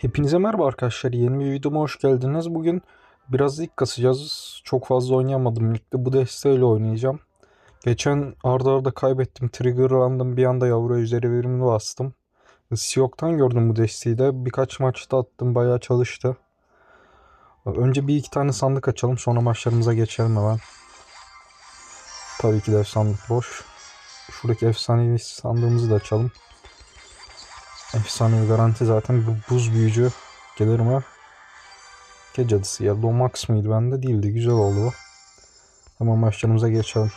Hepinize merhaba arkadaşlar. Yeni bir videoma hoş geldiniz. Bugün biraz ilk kasacağız. Çok fazla oynayamadım. Ligde bu desteğiyle oynayacağım. Geçen arda arda kaybettim. Triggerlandım. Bir anda yavru ejderi verimini bastım. Siyok'tan gördüm bu desteği de. Birkaç maçta attım. Bayağı çalıştı. Önce bir iki tane sandık açalım. Sonra maçlarımıza geçelim hemen. Tabii ki de sandık boş. Şuradaki efsanevi sandığımızı da açalım. Efsanevi garanti zaten bu buz büyücü gelir mi? Ke cadısı ya. Domax mıydı bende? Değildi. Güzel oldu bu. Hemen maçlarımıza geçelim.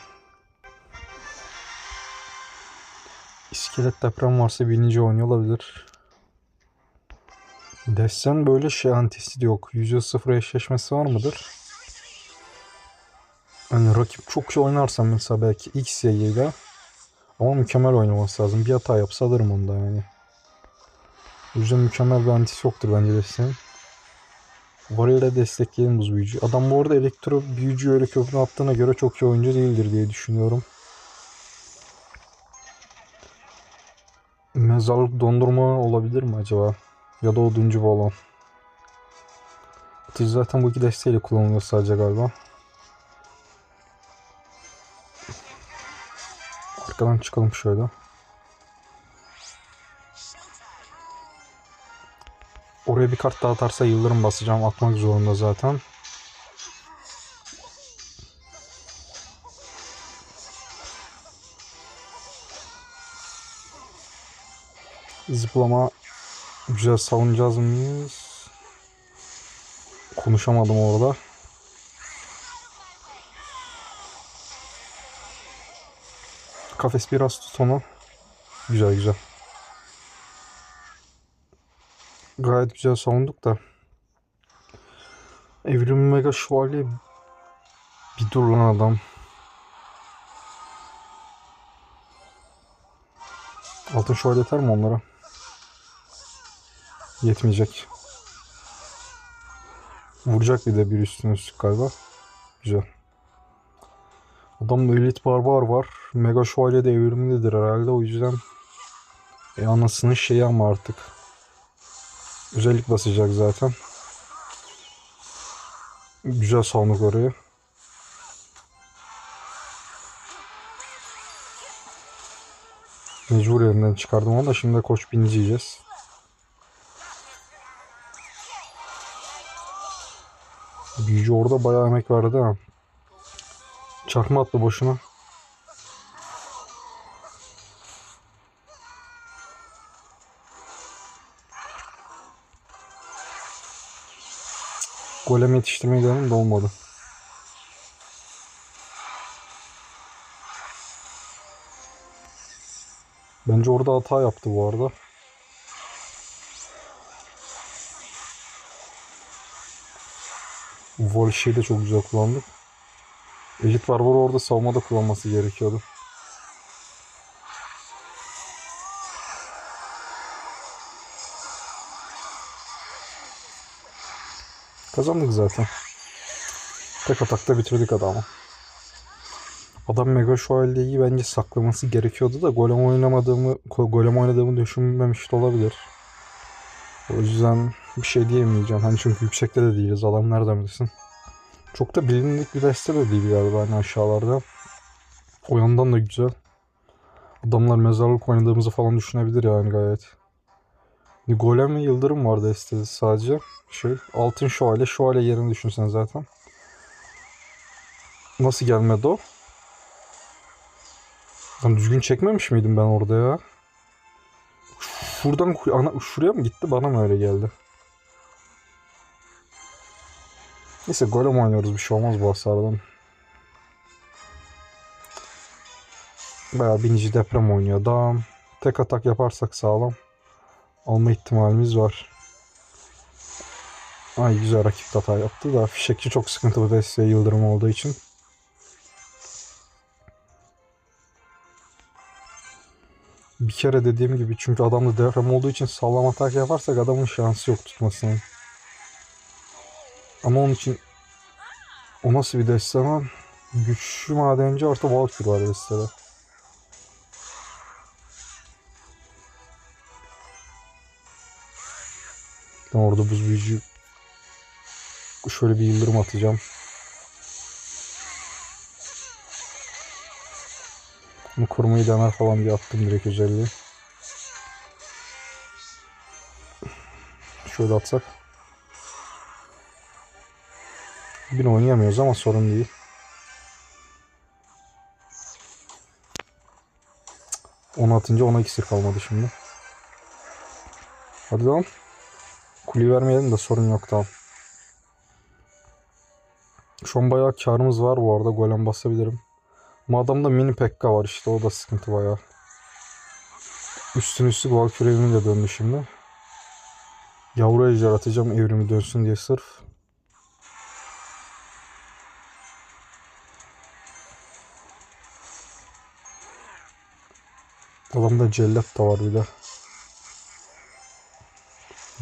İskelet deprem varsa birinci oynuyor olabilir. Desen böyle şey antisi yok. %0 eşleşmesi var mıdır? Hani rakip çok iyi oynarsa mesela belki X ile ama mükemmel oynaması lazım. Bir hata yapsa alırım onu da yani. O yüzden mükemmel bir antisi yoktur bence desteğin. Varıyla destekleyelim buz büyücü. Adam bu arada elektro büyücü öyle köprü attığına göre çok iyi oyuncu değildir diye düşünüyorum. Mezarlık dondurma olabilir mi acaba? Ya da oduncu balon. Atıcı zaten bu iki desteğiyle kullanılıyor sadece galiba. Arkadan çıkalım şöyle. Oraya bir kart daha atarsa yıldırım basacağım. Atmak zorunda zaten. Zıplama güzel savunacağız mıyız? Konuşamadım orada. Kafes biraz tut onu. Güzel güzel. Gayet güzel savunduk da. Evrim Mega Şövalye bir dur lan adam. Altın şövalye yeter mi onlara? Yetmeyecek. Vuracak bir de bir üstüne üstlük galiba. Güzel. Adamda elit barbar var. Mega şövalye de evrimlidir herhalde. O yüzden e, anasının şeyi ama artık. Özellik basacak zaten. Güzel savunduk orayı. Mecbur yerinden çıkardım onu da şimdi koç binici yiyeceğiz. Büyücü orada bayağı emek verdi ha. Çakma attı boşuna. Golem yetiştirmeyi denedim de olmadı. Bence orada hata yaptı bu arada. Volşe'yi de çok güzel kullandık. Elit Barbar orada savunmada kullanması gerekiyordu. Kazandık zaten. Tek atakta bitirdik adamı. Adam Mega Şövalye'yi bence saklaması gerekiyordu da golem oynamadığımı, golem oynadığımı düşünmemiş de olabilir. O yüzden bir şey diyemeyeceğim. Hani çünkü yüksekte de değiliz. Adam nereden bilsin. Çok da bilindik bir deste de değil galiba hani aşağılarda. O yandan da güzel. Adamlar mezarlık oynadığımızı falan düşünebilir yani gayet. Golem ve Yıldırım var destede sadece. Şey, altın şövalye, şövalye yerini düşünsen zaten. Nasıl gelmedi o? Lan düzgün çekmemiş miydim ben orada ya? Şuradan ana, şuraya mı gitti? Bana mı öyle geldi? Neyse golem oynuyoruz bir şey olmaz bu hasardan. Bayağı binici deprem oynuyor adam. Tek atak yaparsak sağlam. Alma ihtimalimiz var. Ay güzel rakip hata yaptı da fişekçi çok sıkıntı bu desteğe yıldırım olduğu için. Bir kere dediğim gibi çünkü adamda deprem olduğu için sağlam atak yaparsak adamın şansı yok tutmasının. Ama onun için o nasıl bir deste ama güçlü madenci artı Valkür var destede. Ben orada buz büyücü şöyle bir yıldırım atacağım. Bunu korumayı dener falan diye attım direkt özelliği. Şöyle atsak. Bir oynayamıyoruz ama sorun değil. Onu atınca ona iksir kalmadı şimdi. Hadi lan. Kuleyi vermeyelim de sorun yok tamam. Şu an bayağı karımız var bu arada. Golem basabilirim. Ama adamda mini pekka var işte. O da sıkıntı bayağı. Üstün üstlük Valkyrie evrimi de döndü şimdi. Yavru ejder atacağım evrimi dönsün diye sırf. Adamda cellat da var bir de.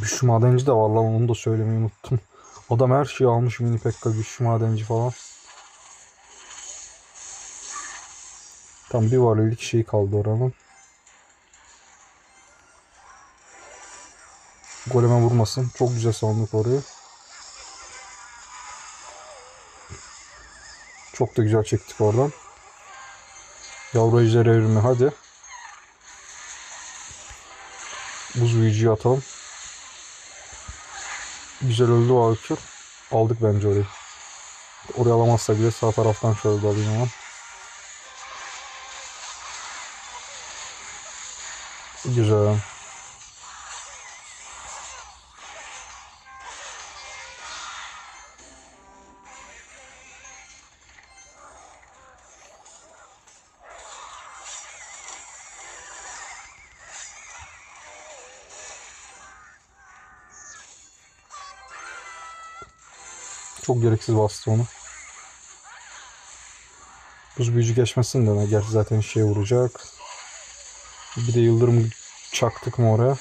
Güçlü madenci de var lan onu da söylemeyi unuttum. Adam her şeyi almış mini pekka güçlü madenci falan. Tam bir valilik şey kaldı oranın. Goleme vurmasın. Çok güzel savunduk orayı. Çok da güzel çektik oradan. Yavru ejder evrimi hadi. Buz atalım. Güzel öldü Valkür. Aldık bence orayı. Oraya alamazsa bile sağ taraftan şöyle de alayım ama. Güzel. Çok gereksiz bastı onu. Buz büyücü geçmesin de ne? Gerçi zaten şey vuracak. Bir de yıldırım çaktık mı oraya?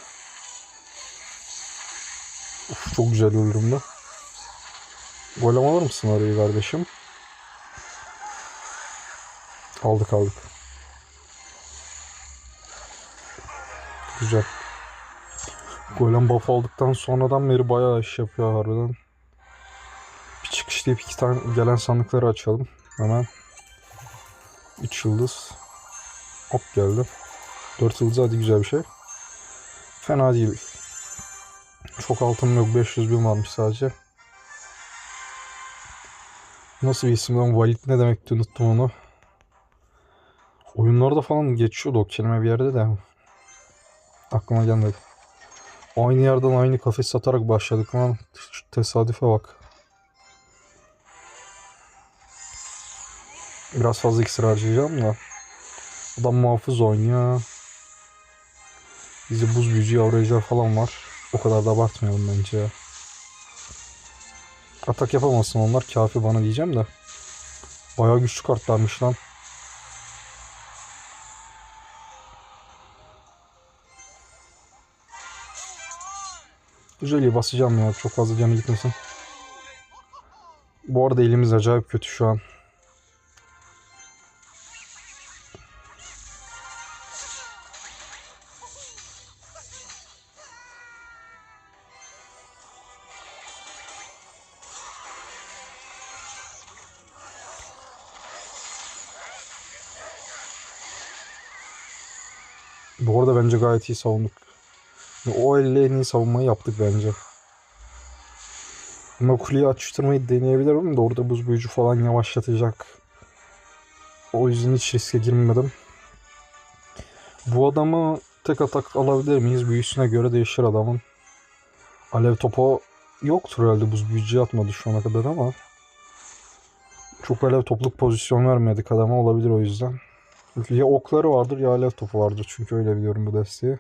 Uf, çok güzel yıldırımdı. Golem alır mısın orayı kardeşim? Aldık aldık. Güzel. Golem buff aldıktan sonradan beri bayağı iş yapıyor harbiden. Çıkışlayıp iki tane gelen sandıkları açalım. Hemen. 3 yıldız. Hop geldi. 4 yıldız hadi güzel bir şey. Fena değil. Çok altın yok. 500 bin varmış sadece. Nasıl bir isim lan? Valit ne demekti unuttum onu. Oyunlarda falan geçiyordu o kelime bir yerde de. Aklıma gelmedi. Aynı yerden aynı kafes satarak başladık lan. Tesadüfe bak. Biraz fazla iksir harcayacağım da. Adam muhafız oynuyor. Bizi buz büyücü yavru falan var. O kadar da abartmayalım bence ya. Atak yapamazsın onlar kafi bana diyeceğim de. Bayağı güçlü kartlarmış lan. Güzel basacağım ya. Çok fazla canı gitmesin. Bu arada elimiz acayip kötü şu an. Bence gayet iyi savunduk. O elle en iyi savunmayı yaptık bence. Ama kuleyi açıştırmayı deneyebilirim de orada buz büyücü falan yavaşlatacak. O yüzden hiç riske girmedim. Bu adamı tek atak alabilir miyiz? Büyüsüne göre değişir adamın. Alev topu yoktur herhalde buz büyücü atmadı şu ana kadar ama. Çok alev topluk pozisyon vermedik adama olabilir o yüzden. Ya okları vardır ya alev topu vardır çünkü öyle biliyorum bu desteği.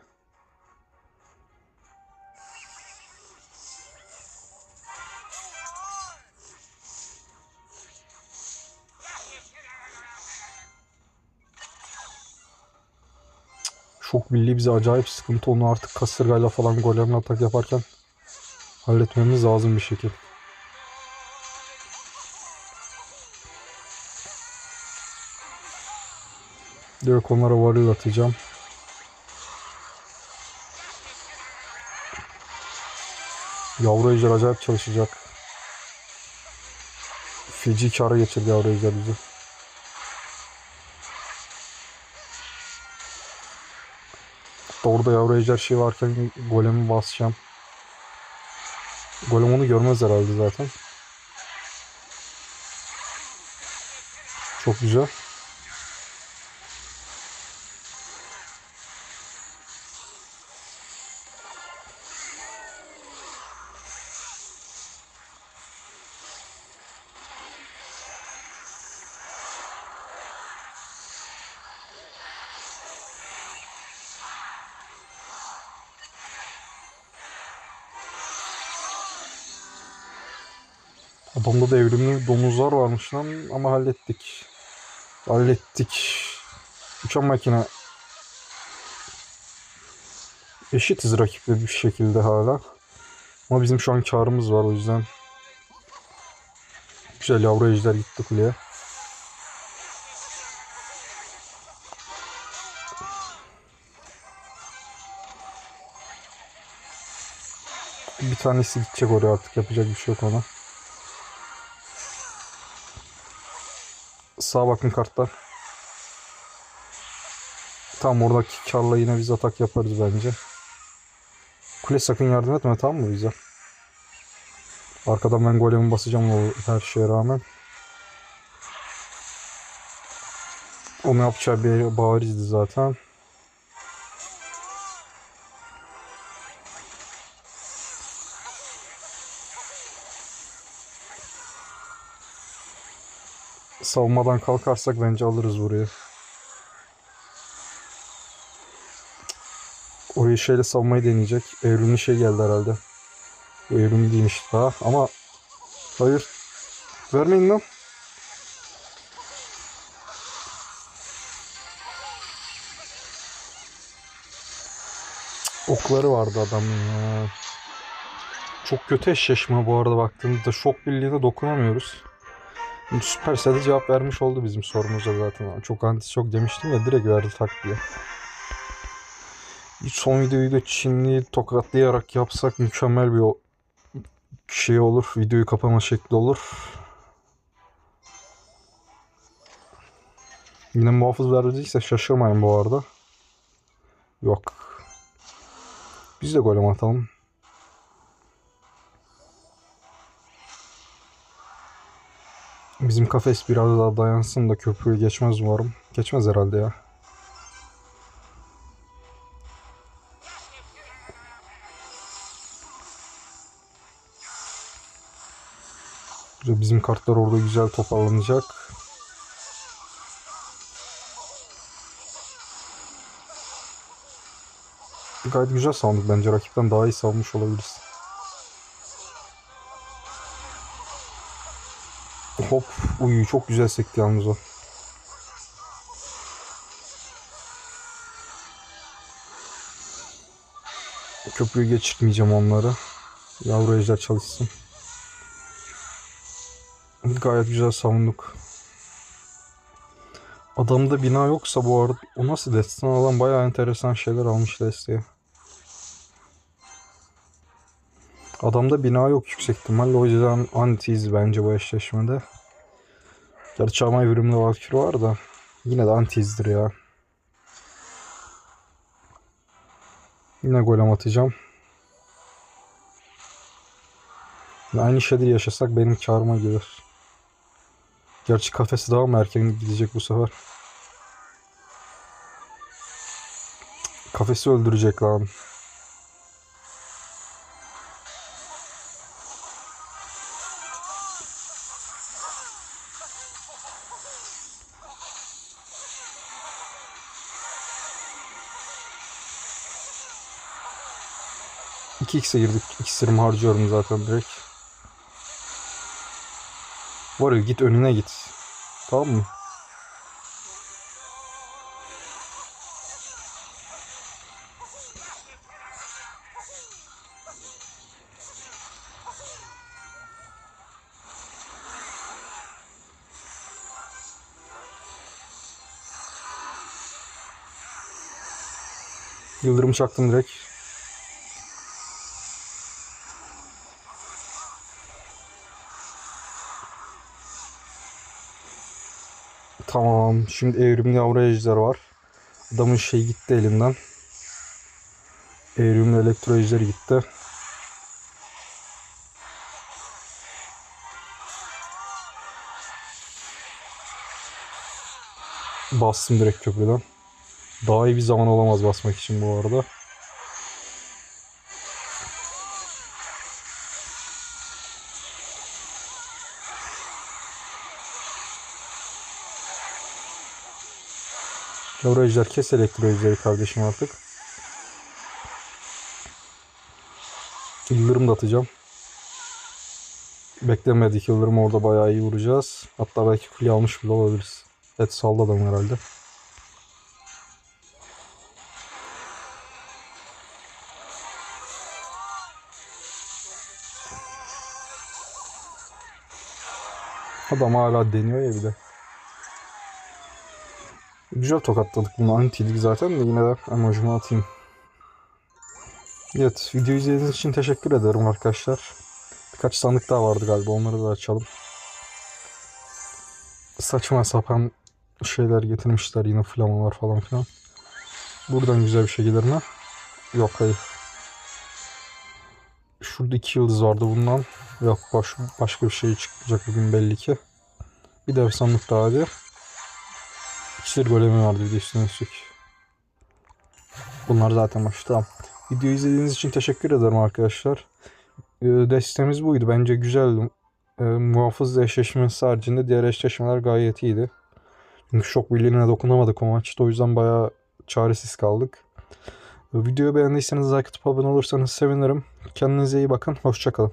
Şok Birliği bize acayip sıkıntı. Onu artık kasırgayla falan golemle atak yaparken halletmemiz lazım bir şekilde. Direkt onlara varil atacağım. Yavru ejder acayip çalışacak. Feci kara geçirdi yavru ejder bizi. Orada yavru ejder şey varken golemi basacağım. Golem onu görmez herhalde zaten. Çok güzel. Adamda da evrimli domuzlar varmış lan ama hallettik. Hallettik. Uçan makine. Eşitiz rakiple bir şekilde hala. Ama bizim şu an karımız var o yüzden. Güzel yavru ejder gitti kuleye. Bir tanesi gidecek oraya artık yapacak bir şey yok ona. Sağa bakın kartlar. Tam oradaki karla yine biz atak yaparız bence. Kule sakın yardım etme tamam mı bize? Arkadan ben golemi basacağım o her şeye rağmen. Onu yapacağı bir barizdi zaten. Savunmadan kalkarsak bence alırız burayı. Orayı şeyle savunmayı deneyecek. Evrimli şey geldi herhalde. Bu evrimli değilmiş daha ama hayır. Vermeyin lan. Okları vardı adamın ya. Çok kötü eşleşme bu arada baktığımızda. Şok birliğine dokunamıyoruz. Supercell'e cevap vermiş oldu bizim sorumuza zaten. Çok anti çok demiştim ya direkt verdi tak diye. Son videoyu da Çinli tokatlayarak yapsak mükemmel bir şey olur. Videoyu kapama şekli olur. Yine muhafız verdiyse şaşırmayın bu arada. Yok. Biz de golem atalım. Bizim kafes biraz daha dayansın da köprüyü geçmez umarım. Geçmez herhalde ya. Bizim kartlar orada güzel toparlanacak. Gayet güzel savunduk bence. Rakipten daha iyi savunmuş olabiliriz. Hop. Uy çok güzel sekti yalnız o. Köprüyü geçirtmeyeceğim onları. Yavru ejder çalışsın. Gayet güzel savunduk. Adamda bina yoksa bu arada o nasıl destan alan bayağı enteresan şeyler almış desteğe. Adamda bina yok yüksek ihtimalle o yüzden antiyiz bence bu eşleşmede. Gerçi ama evrimli Valkyrie var da yine de antiyizdir ya. Yine golem atacağım. Aynı şeyleri yaşasak benim karıma gelir. Gerçi kafesi daha mı erken gidecek bu sefer? Kafesi öldürecek lan. İki x'e girdik. İksirimi harcıyorum zaten direkt. Var ya git önüne git. Tamam mı? Yıldırım çaktım direkt. Tamam. Şimdi evrimli yavru ejder var. Adamın şey gitti elinden. Evrimli elektro ejderi gitti. Bastım direkt köprüden. Daha iyi bir zaman olamaz basmak için bu arada. Yavru ejder kes elektro ejderi kardeşim artık. Yıldırım da atacağım. Beklemedik yıldırım orada bayağı iyi vuracağız. Hatta belki kule almış bile olabiliriz. Evet saldı herhalde. Adam hala deniyor ya bir de. Güzel tokatladık bunu. Antiydik zaten de yine de emojimi atayım. Evet video izlediğiniz için teşekkür ederim arkadaşlar. Birkaç sandık daha vardı galiba onları da açalım. Saçma sapan şeyler getirmişler yine flamalar falan filan. Buradan güzel bir şey gelir mi? Yok hayır. Şurada iki yıldız vardı bundan. Yok baş, başka bir şey çıkacak bugün belli ki. Bir de sandık daha hadi. İksir golemi vardı bir de üstüne üstlük. Bunlar zaten baş. Tamam. Videoyu izlediğiniz için teşekkür ederim arkadaşlar. Ee, Destemiz buydu. Bence güzeldi. Ee, muhafız eşleşmesi haricinde diğer eşleşmeler gayet iyiydi. Çünkü şok birliğine dokunamadık o maçta. O yüzden bayağı çaresiz kaldık. Ee, Videoyu beğendiyseniz like atıp abone olursanız sevinirim. Kendinize iyi bakın. Hoşçakalın.